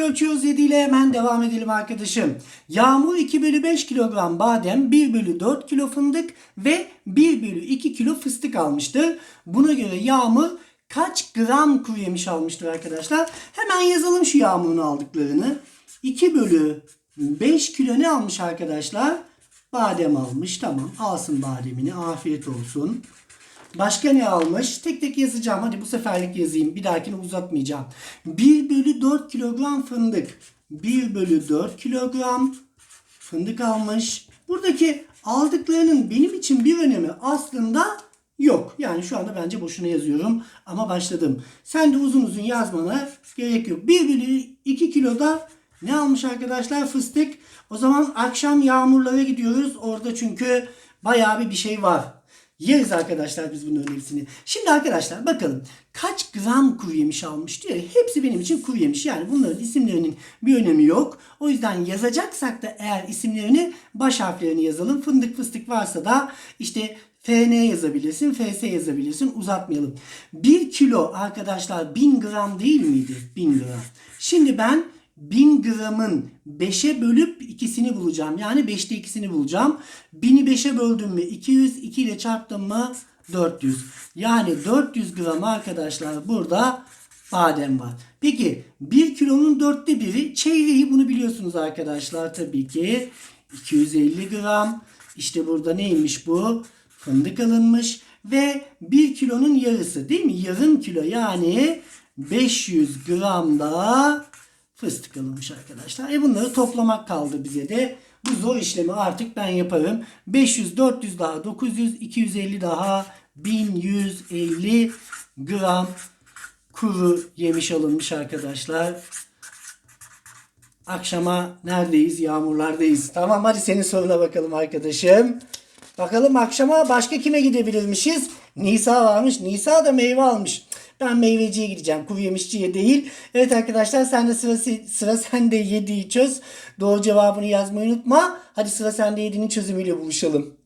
Ölçüyoruz 7 ile hemen devam edelim arkadaşım. Yağmur 2 bölü 5 kilogram badem, 1 bölü 4 kilo fındık ve 1 bölü 2 kilo fıstık almıştır. Buna göre Yağmur kaç gram kuru yemiş almıştır arkadaşlar? Hemen yazalım şu Yağmur'un aldıklarını. 2 bölü 5 kilo ne almış arkadaşlar? Badem almış. Tamam alsın bademini. Afiyet olsun. Başka ne almış? Tek tek yazacağım. Hadi bu seferlik yazayım. Bir dahakini uzatmayacağım. 1 bölü 4 kilogram fındık. 1 bölü 4 kilogram fındık almış. Buradaki aldıklarının benim için bir önemi aslında yok. Yani şu anda bence boşuna yazıyorum. Ama başladım. Sen de uzun uzun yazmana gerek yok. 1 bölü 2 kiloda ne almış arkadaşlar? Fıstık. O zaman akşam yağmurlara gidiyoruz. Orada çünkü bayağı bir bir şey var. Yeriz arkadaşlar biz bunların hepsini. Şimdi arkadaşlar bakalım kaç gram kuru yemiş almış diyor. Hepsi benim için kuru yemiş. Yani bunların isimlerinin bir önemi yok. O yüzden yazacaksak da eğer isimlerini baş harflerini yazalım. Fındık fıstık varsa da işte FN yazabilirsin, FS yazabilirsin. Uzatmayalım. 1 kilo arkadaşlar 1000 gram değil miydi? 1000 gram. Şimdi ben 1000 gramın 5'e bölüp ikisini bulacağım. Yani 5'te ikisini bulacağım. 1000'i 5'e böldüm mü 200, 2 ile çarptım mı 400. Yani 400 gram arkadaşlar burada badem var. Peki 1 kilonun dörtte biri çeyreği bunu biliyorsunuz arkadaşlar tabii ki. 250 gram. İşte burada neymiş bu? Fındık alınmış. Ve 1 kilonun yarısı değil mi? Yarım kilo yani 500 gram da fıstık alınmış arkadaşlar. E bunları toplamak kaldı bize de. Bu zor işlemi artık ben yaparım. 500, 400 daha 900, 250 daha 1150 gram kuru yemiş alınmış arkadaşlar. Akşama neredeyiz? Yağmurlardayız. Tamam hadi senin soruna bakalım arkadaşım. Bakalım akşama başka kime gidebilirmişiz? Nisa varmış. Nisa da meyve almış. Ben meyveciye gideceğim. Kuru yemişçiye değil. Evet arkadaşlar sen de sıra, sıra sende 7'yi çöz. Doğru cevabını yazmayı unutma. Hadi sıra sende 7'nin çözümüyle buluşalım.